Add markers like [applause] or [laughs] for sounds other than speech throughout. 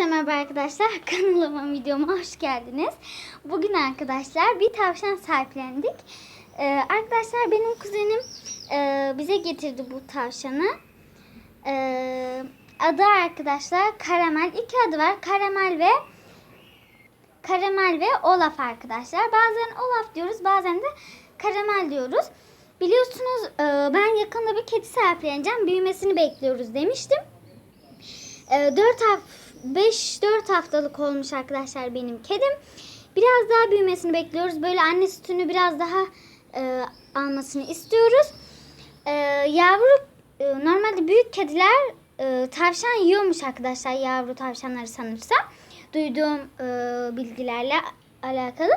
Herkese merhaba arkadaşlar. [laughs] Kanalıma videoma hoş geldiniz. Bugün arkadaşlar bir tavşan sahiplendik. Ee, arkadaşlar benim kuzenim e, bize getirdi bu tavşanı. Ee, adı arkadaşlar Karamel. İki adı var. Karamel ve Karamel ve Olaf arkadaşlar. Bazen Olaf diyoruz bazen de Karamel diyoruz. Biliyorsunuz e, ben yakında bir kedi sahipleneceğim. Büyümesini bekliyoruz demiştim. 4 haf 5-4 haftalık olmuş arkadaşlar benim kedim. Biraz daha büyümesini bekliyoruz. Böyle anne sütünü biraz daha e, almasını istiyoruz. E, yavru e, normalde büyük kediler e, tavşan yiyormuş arkadaşlar. Yavru tavşanları sanırsam. Duyduğum e, bilgilerle alakalı.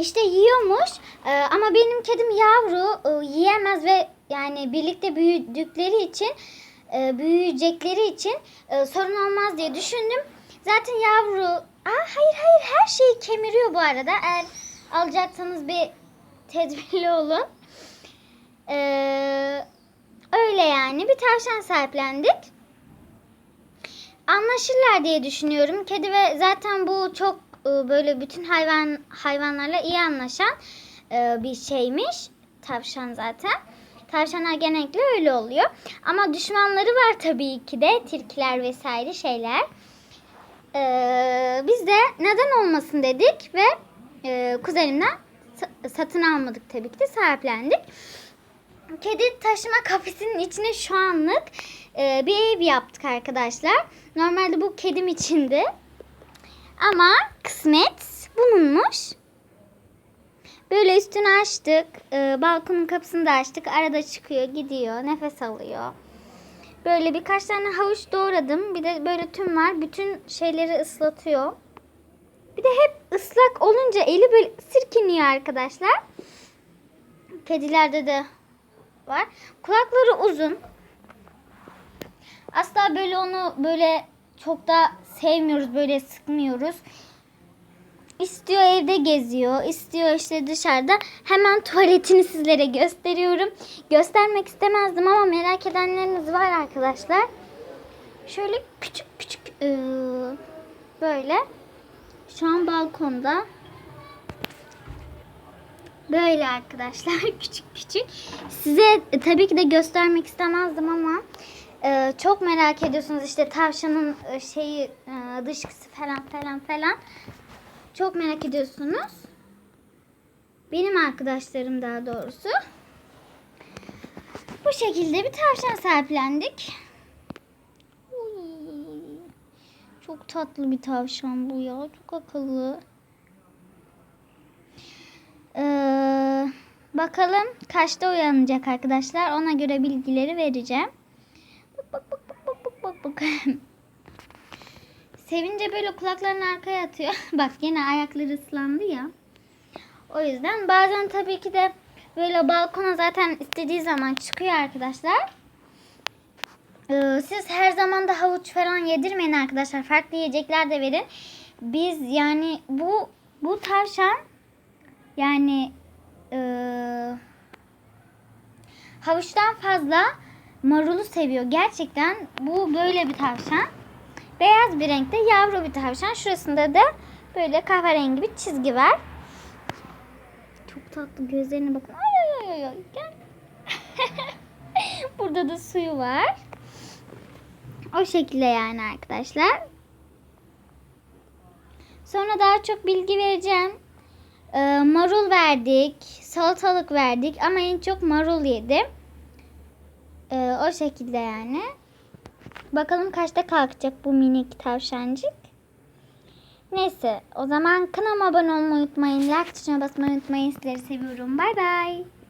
İşte yiyormuş E, ama benim kedim yavru e, yiyemez ve yani birlikte büyüdükleri için e, büyüyecekleri için e, sorun olmaz diye düşündüm. Zaten yavru, aa, hayır hayır her şeyi kemiriyor bu arada. Eğer alacaksanız bir tedbirli [laughs] olun. Ee, öyle yani bir tavşan sahiplendik. Anlaşırlar diye düşünüyorum. Kedi ve zaten bu çok e, böyle bütün hayvan hayvanlarla iyi anlaşan e, bir şeymiş. Tavşan zaten. Tavşanlar genellikle öyle oluyor. Ama düşmanları var tabii ki de. Tilkiler vesaire şeyler. Ee, biz de neden olmasın dedik ve e, kuzenimden sa- satın almadık tabii ki de sahiplendik. Kedi taşıma kafesinin içine şu anlık e, bir ev yaptık arkadaşlar. Normalde bu kedim içindi. Ama kısmet bulunmuş. Böyle üstünü açtık. Ee, balkonun kapısını da açtık. Arada çıkıyor, gidiyor, nefes alıyor. Böyle birkaç tane havuç doğradım. Bir de böyle tüm var. Bütün şeyleri ıslatıyor. Bir de hep ıslak olunca eli böyle sirkiniyor arkadaşlar. Kedilerde de var. Kulakları uzun. Asla böyle onu böyle çok da sevmiyoruz. Böyle sıkmıyoruz. İstiyor evde geziyor, istiyor işte dışarıda. Hemen tuvaletini sizlere gösteriyorum. Göstermek istemezdim ama merak edenleriniz var arkadaşlar. Şöyle küçük küçük eee, böyle. Şu an balkonda. Böyle arkadaşlar [laughs] küçük küçük. Size e, tabii ki de göstermek istemezdim ama e, çok merak ediyorsunuz işte tavşanın e, şeyi e, dışkısı falan falan falan. Çok merak ediyorsunuz. Benim arkadaşlarım daha doğrusu. Bu şekilde bir tavşan sahiplendik. Çok tatlı bir tavşan bu ya. Çok akıllı. Ee, bakalım kaçta uyanacak arkadaşlar. Ona göre bilgileri vereceğim. Bak bak bak bak bak bak bak. [laughs] Sevince böyle kulaklarını arkaya atıyor. [laughs] Bak yine ayakları ıslandı ya. O yüzden bazen tabii ki de böyle balkona zaten istediği zaman çıkıyor arkadaşlar. Ee, siz her zaman da havuç falan yedirmeyin arkadaşlar. Farklı yiyecekler de verin. Biz yani bu bu tavşan yani eee havuçtan fazla marulu seviyor. Gerçekten bu böyle bir tavşan. Beyaz bir renkte yavru bir tavşan. Şurasında da böyle kahverengi bir çizgi var. Çok tatlı gözlerine bakın. Ay ay ay ay. Gel. [laughs] Burada da suyu var. O şekilde yani arkadaşlar. Sonra daha çok bilgi vereceğim. Ee, marul verdik. Salatalık verdik. Ama en çok marul yedim. Ee, o şekilde yani. Bakalım kaçta kalkacak bu minik tavşancık. Neyse o zaman kanalıma abone olmayı unutmayın. Like tuşuna basmayı unutmayın. Sizleri seviyorum. Bay bay.